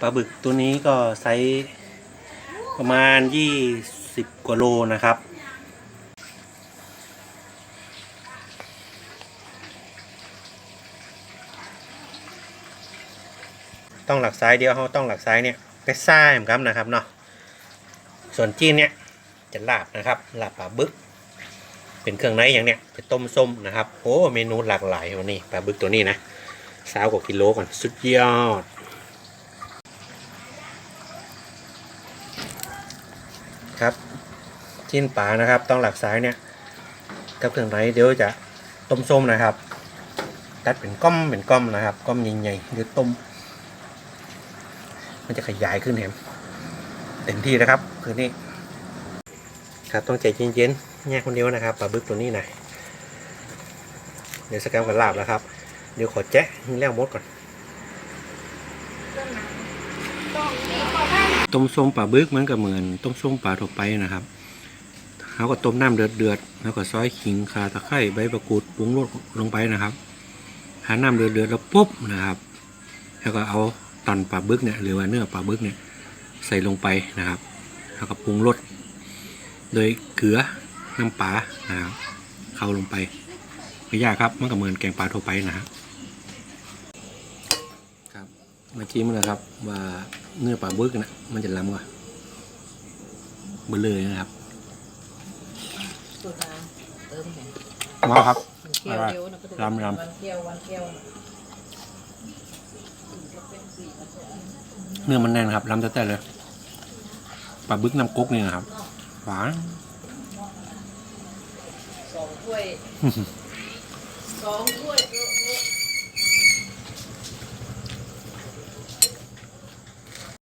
ปลาบึกตัวนี้ก็ไซส์ประมาณยี่สิบกว่าโลนะครับ ต้องหลักซ้ายเดียวเขาต้องหลักซ้ายเนี่ยไปซ้ายเหมือนกันนะครับเนาะส่วนจีนเนี่ยจะลาบนะครับลาบปลาบึก เป็นเครื่องในอย่างเนี้ยจะต้มส้มนะครับโอ้เมนูหลากหลายวันนี้ปลาบึกตัวนี้นะสาวกว่ากิโลก่อนสุดยอด ครับชิ้นปลานะครับ ต้องหลักซ้ายเนี่ยกับเครื่องในเดี๋ยวจะต้มส้มนะครับตัดเป็นก้อมเป็นก้อมนะครับก้อมใหญ่ๆหรือต้ม มันจะขยายขึ้นเห็นเต็มที่นะครับ คืนนี้ ครับต้องใจเย็นๆแยกคนเดียวนะครับปลาบึกตัวนี้นะเดี๋ยวสแกมกันลาบแล้วครับ เดี๋ยวขอแจ๊ะให้แล้วมดก่อน ต้มส้มปลาบึกมันก็เหมือนต้มส้มปลาทั่วไปนะครับเขาก็ต้มน้ำเดือดเดือดแล้วก็ซอยขิงข่าตะไคร้ใบมะกรูดปรุงรสลงไปนะครับหาน้ำเดือดเดือดแล้วปุ๊บนะครับ แล้วก็เอาตอนปลาบึกเนี่ยหรือว่าเนื้อปลาบึกเนี่ยใส่ลงไปนะครับ แล้วก็ปรุงรสโดยเกลือน้ำปลานะครับเข้าลงไปไม่ยากครับมันก็เหมือนแกงปลาทั่วไปนะครับ มาชิมนะครับ ว่าเนื้อปลาบึกนะมันจะล้ำกว่าเบลเลยนะครับสูตรน้ำเติมแหงว้าวครับมันเคี่ยวเดียวนะก็รำรำวันเคี่ยววันเคี่ยวเนื้อมันแน่นครับล้ำแต่ๆเลยปลาบึกน้ำก๊กเนี่ยนะครับหวานสองถ้วยสองถ้วย